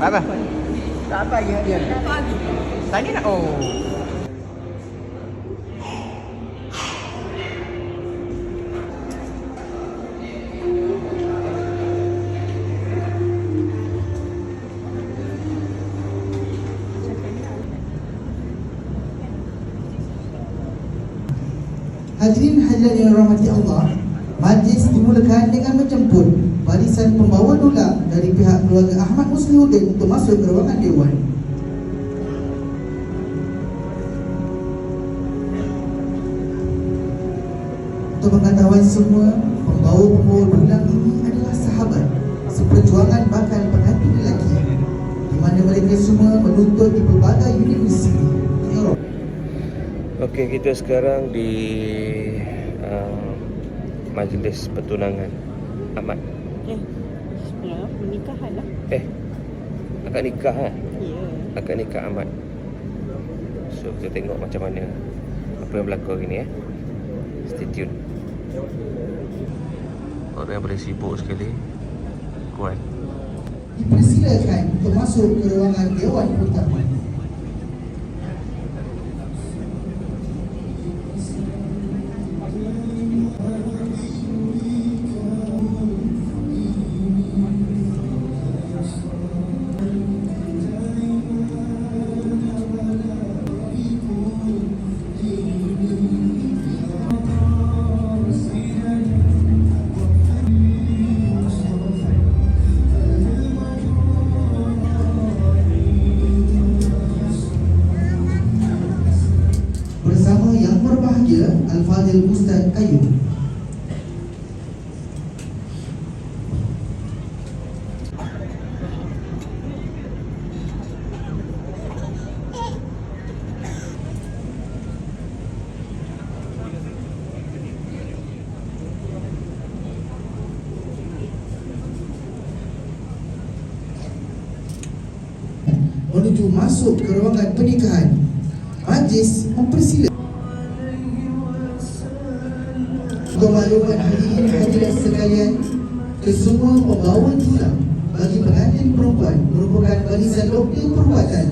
Apa? Tak apa ya dia. Tadi nak oh. Hadirin hadirat yang rahmati Allah, majlis dimulakan dengan menjemput barisan pembawa dola dari pihak keluarga Ahmad Muslihuddin untuk masuk ke ruangan dewan. Untuk pengetahuan semua, pembawa-pembawa dola ini adalah sahabat seperjuangan bakal pengantin lelaki di mana mereka semua menuntut di pelbagai universiti. Okey, kita sekarang di uh, majlis pertunangan Ahmad. Eh, sebenarnya pernikahan lah. Eh, akad nikah eh? Ya. Akad nikah Ahmad. So, kita tengok macam mana apa yang berlaku hari ni eh. Stay tune. Orang yang boleh sibuk sekali. Kuat. dipersilakan untuk masuk ke ruangan Dewan Utama. Yang berbahagia Al-Fadhil Ustaz Ayub. menuju masuk ke ruangan pernikahan. Majlis mempersilakan Untuk maklumat hadirin hadirat sekalian Kesemua pembawa tulang bagi pengantin perempuan merupakan barisan doktor perubatan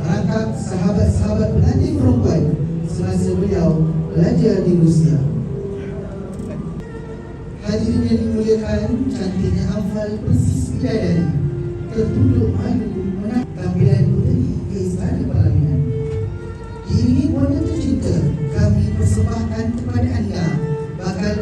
merangkap sahabat-sahabat pengantin perempuan semasa beliau belajar di Rusia. Hadirin yang dimuliakan, cantiknya Amfal persis bidadari tertunduk malu menang tampilan puteri ke istana parlimen. Diiringi warna tercinta, kami persembahkan kepada anda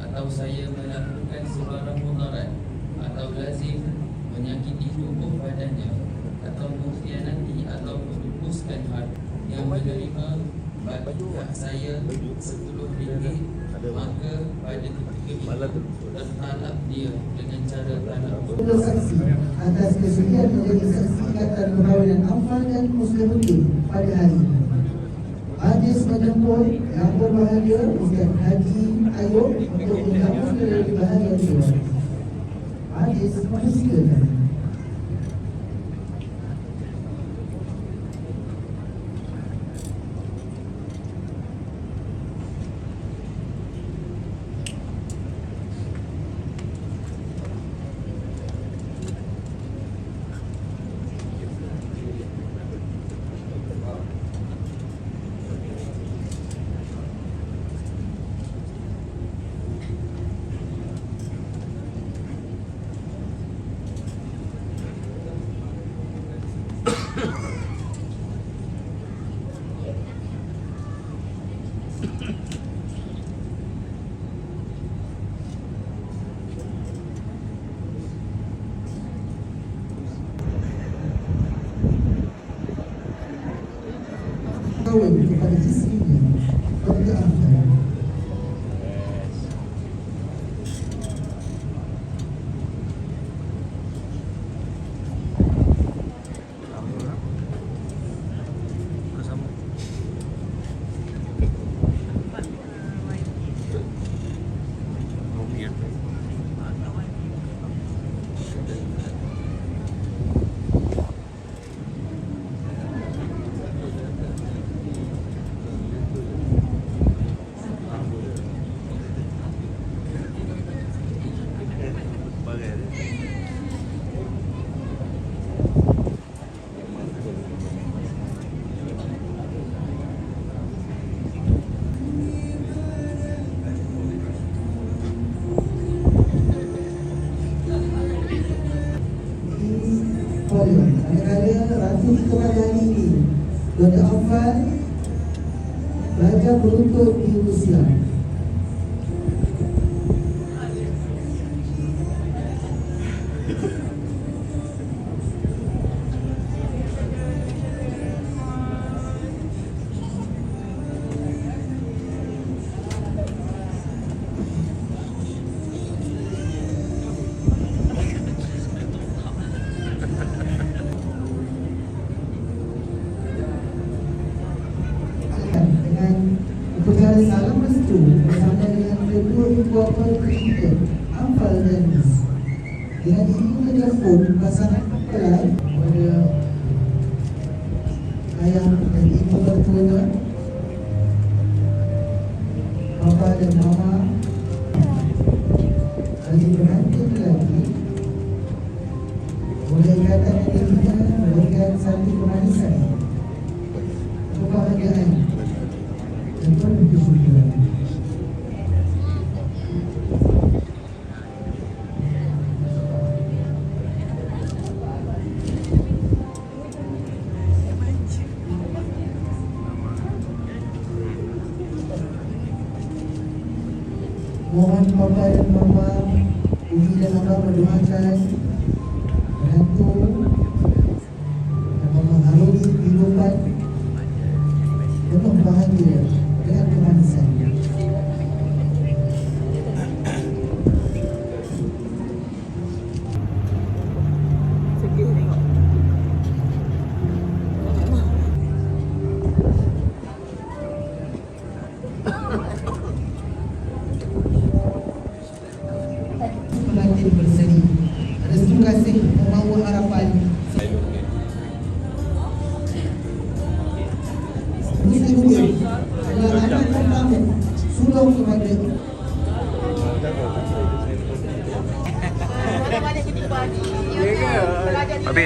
atau saya melakukan sebarang mudarat atau lazim menyakiti tubuh badannya atau mengkhianati atau melupuskan harta yang menerima bagi saya sepuluh ringgit maka pada ketika itu tertalak dia dengan cara talak Untuk saksi atas kesudian menjadi saksi ikatan perkahwinan Amfal dan Muslimuddin pada hari ini. Majlis menjemput yang berbahagia Ustaz Haji Ayub untuk menjamu dari bahagian dewan. Majlis mempersilakan. kawin kepada isterinya kepada Afan. Boleh. Bapa kita Ampal dan. Dengan ini pun pasangan Mohon Papa dan Mama Umi dan Abang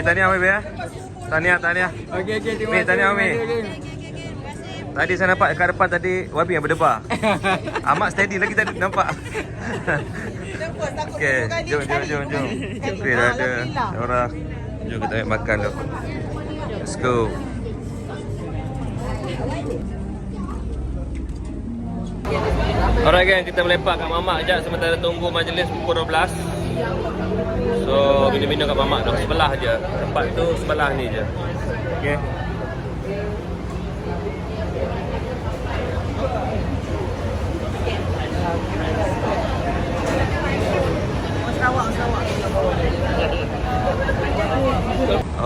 Tahniah Abi ya. Tahniah, tahniah. Okey, okey. Mi, tahniah Mi. Tadi saya nampak kat depan tadi Wabi yang berdebar. Amat steady lagi tadi nampak. Okey, jom jom jom jom. Okey, dah ada orang. Jom kita ambil makan tu. Let's go. Alright gang, kita melepak kat mamak sekejap sementara tunggu majlis pukul 12 So, minum-minum kat mamak tu Sebelah je. Tempat tu sebelah ni je. Okay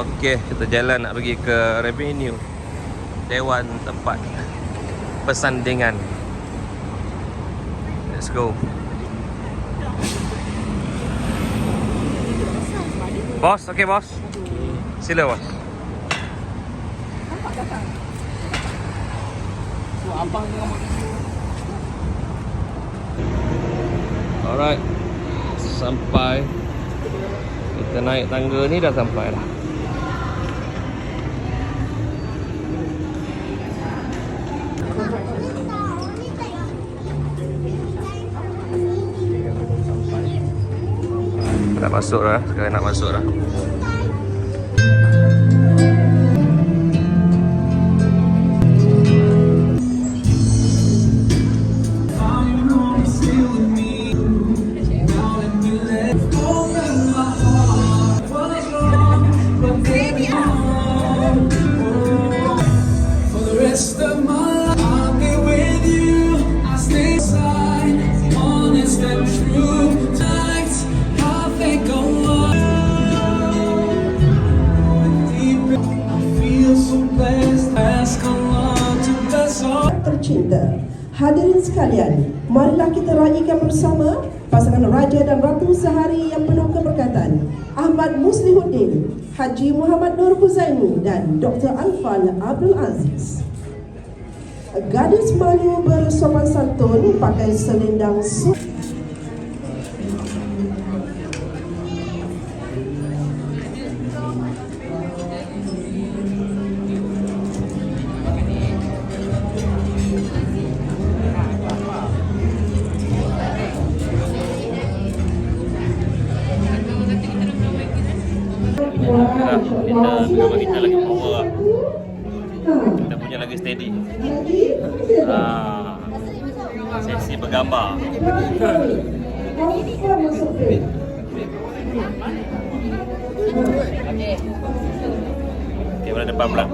Okey, kita jalan nak pergi ke revenue. Dewan tempat persandingan. Let's go Bos, okey bos Sila bos Alright. Sampai. Kita naik tangga ni dah sampai dah masuk dah Sekarang nak masuk dah kita. Hadirin sekalian, marilah kita raikan bersama pasangan Raja dan Ratu sehari yang penuh keberkatan. Ahmad Muslihuddin, Haji Muhammad Nur Huzaimi dan Dr. Anfal Abdul Aziz. Gadis Melayu bersopan santun pakai selendang su- memang kita lagi power lah. Kita punya lagi steady. Ah, sesi bergambar. Kamera depan pula.